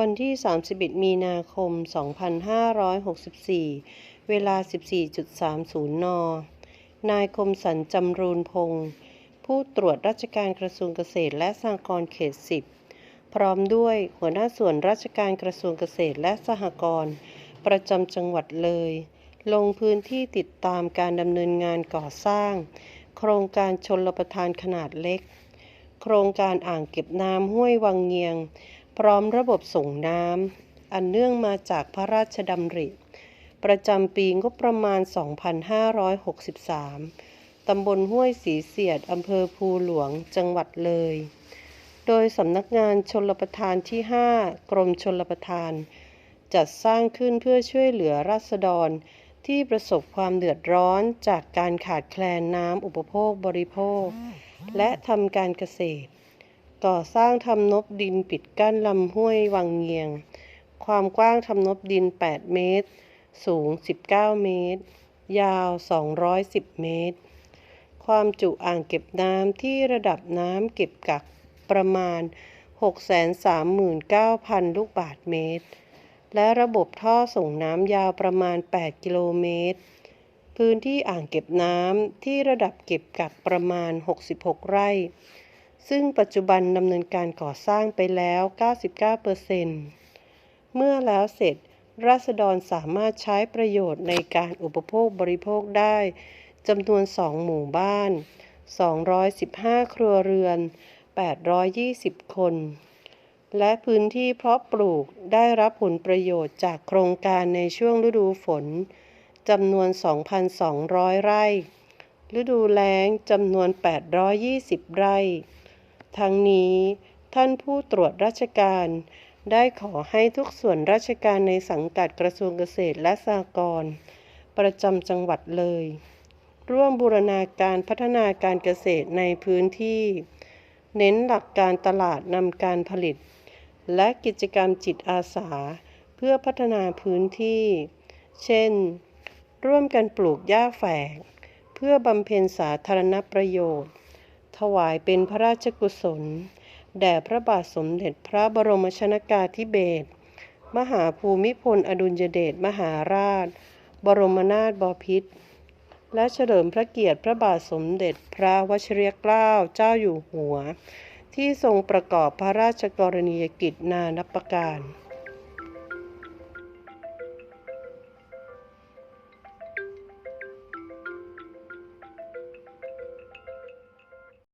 วันที่ 31 มีนาคม 2564 เวลา 14.30 น นายคมสันจำรูนพงศ์ผู้ตรวจราชการกระทรวงเกษตรและสหกรณ์เขต 10 พร้อมด้วยหัวหน้าส่วนราชการกระทรวงเกษตรและสหกรณ์ประจำจังหวัดเลย ลงพื้นที่ติดตามการดำเนินงานก่อสร้าง โครงการชนรประทานขนาดเล็ก โครงการอ่างเก็บน้ำห้วยวังเงียง พร้อมระบบส่งน้ำ อันเนื่องมาจากพระราชดำริ ประจำปีงบประมาณ 2563 ตำบลห้วยสีเสียด อำเภอภูหลวง จังหวัดเลย โดยสำนักงานชนรประทานที่ 5 กรมชลประทาน จัดสร้างขึ้นเพื่อช่วยเหลือราษฎรที่ประสบความเดือดร้อนจากการขาดแคลนน้ำอุปโภคบริโภค และทำการเกษตร ก่อสร้างทำนบดินปิดกั้นลำห้วยวังเงียง ความกว้างทำนบดิน 8 เมตร สูง 19 เมตร ยาว 210 เมตร ความจุอ่างเก็บน้ำที่ระดับน้ำเก็บกักประมาณ 639,000 ลูกบาศก์เมตร และระบบท่อส่งน้ำยาวประมาณ 8 กิโลเมตร พื้นที่อ่างเก็บน้ำที่ระดับเก็บกักประมาณ 66 ไร่ ซึ่งปัจจุบันดำเนินการก่อสร้างไปแล้ว 99%เมื่อแล้วเสร็จ ราษฎรสามารถใช้ประโยชน์ในการอุปโภคบริโภคได้จำนวน 2 หมู่บ้าน 215 ครัวเรือน 820 คน และพื้นที่เพาะปลูกได้รับผลประโยชน์จากโครงการในช่วงฤดูฝนจำนวน 2,200 ไร่ ฤดูแล้งจำนวน 820 ไร่ ทั้งนี้ท่านผู้ตรวจราชการ ได้ขอให้ทุกส่วนราชการในสังกัดกระทรวงเกษตรและสหกรณ์ประจำจังหวัดเลย ร่วมบูรณาการพัฒนาการเกษตรในพื้นที่ เน้นหลักการตลาดนำการผลิต และกิจกรรมจิตอาสา เพื่อพัฒนาพื้นที่ เช่น ร่วมกันปลูกหญ้าแฝก เพื่อบำเพ็ญสาธารณประโยชน์ ถวายเป็นพระราชกุศล แด่พระบาทสมเด็จพระบรมชนากาธิเบศรมหาภูมิพลอดุลยเดชมหาราช บรมนาถบพิตรและเฉลิมพระเกียรติพระบาทสมเด็จพระวชิรเกล้าเจ้าอยู่หัว ที่ทรงประกอบพระราชกรณียกิจนานับประการ